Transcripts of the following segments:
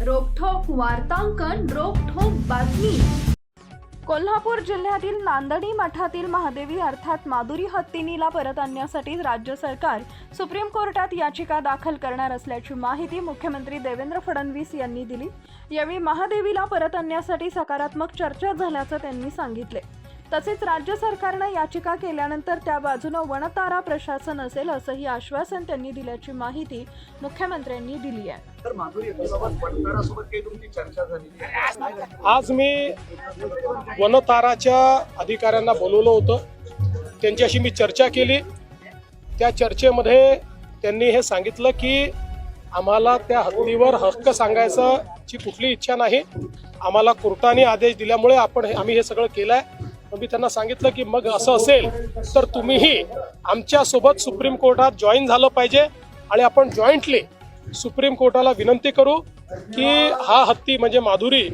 वार्तांकन रोखोक बातमी. कोल्हापूर जिल्ह्यातील नांदणी मठातील महादेवी अर्थात माधुरी हत्तीनीला परत आणण्यासाठी राज्य सरकार सुप्रीम कोर्टात याचिका दाखल करणार असल्याची माहिती मुख्यमंत्री देवेंद्र फडणवीस यांनी दिली. यावेळी महादेवीला परत आणण्यासाठी सकारात्मक चर्चा झाल्याचं त्यांनी सांगितले. तसेच राज्य सरकारनं याचिका केल्यानंतर त्या बाजूनं वनतारा प्रशासन असेल असंही आश्वासन त्यांनी दिल्याची माहिती मुख्यमंत्र्यांनी दिली आहे. तर माधुरी यांच्यासोबत वनकरासोबत काही तुमची चर्चा झाली आज मी वनताराच्या अधिकाऱ्यांना बोलवलं होतं. त्यांच्याशी मी चर्चा केली. त्या चर्चेमध्ये त्यांनी हे सांगितलं की आम्हाला त्या हत्तीवर हक्क सांगायचा ची कुठली इच्छा नाही. आम्हाला कोर्टाने आदेश दिल्यामुळे आपण हे- आम्ही हे सगळं केलं आहे मी त्यांना सांगितलं की मग असं असेल तर तुम्हीही आमच्यासोबत सुप्रीम कोर्टात जॉईन झालं पाहिजे आणि आपण जॉईंटली सुप्रीम कोर्टाला विनंती करू की हा हत्ती म्हणजे माधुरी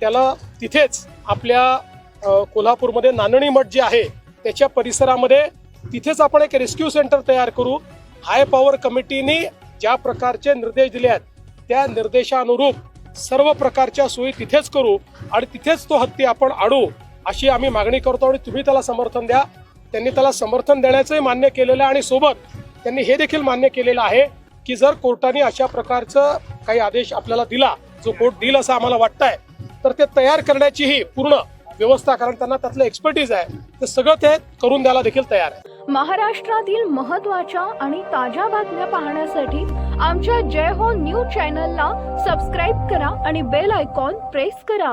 त्याला तिथेच आपल्या कोल्हापूरमध्ये नांदणी मठ जे आहे त्याच्या परिसरामध्ये तिथेच आपण एक रेस्क्यू सेंटर तयार करू. हाय पॉवर कमिटीने ज्या प्रकारचे निर्देश दिले आहेत त्या निर्देशानुरूप सर्व प्रकारच्या सोयी तिथेच करू आणि तिथेच तो हत्ती आपण आणू. अशी आम्ही मागणी करतो आणि तुम्ही त्याला समर्थन द्या. त्यांनी त्याला समर्थन देण्याचंही मान्य केलेलं आहे आणि सोबत त्यांनी हे देखील मान्य केलेलं आहे की जर कोर्टाने अशा प्रकारचं काही आदेश आपल्याला दिला जो कोर्ट देईल असं आम्हाला वाटतंय तर ते तयार करण्याचीही पूर्ण व्यवस्था कारण त्यांना त्यातलं एक्सपर्टीज आहे ते सगळं ते करून द्यायला देखील तयार आहे. महाराष्ट्रातील महत्त्वाच्या आणि ताज्या बातम्या पाहण्यासाठी आमच्या जय हो न्यूज चॅनलला सबस्क्राईब करा आणि बेल आयकॉन प्रेस करा.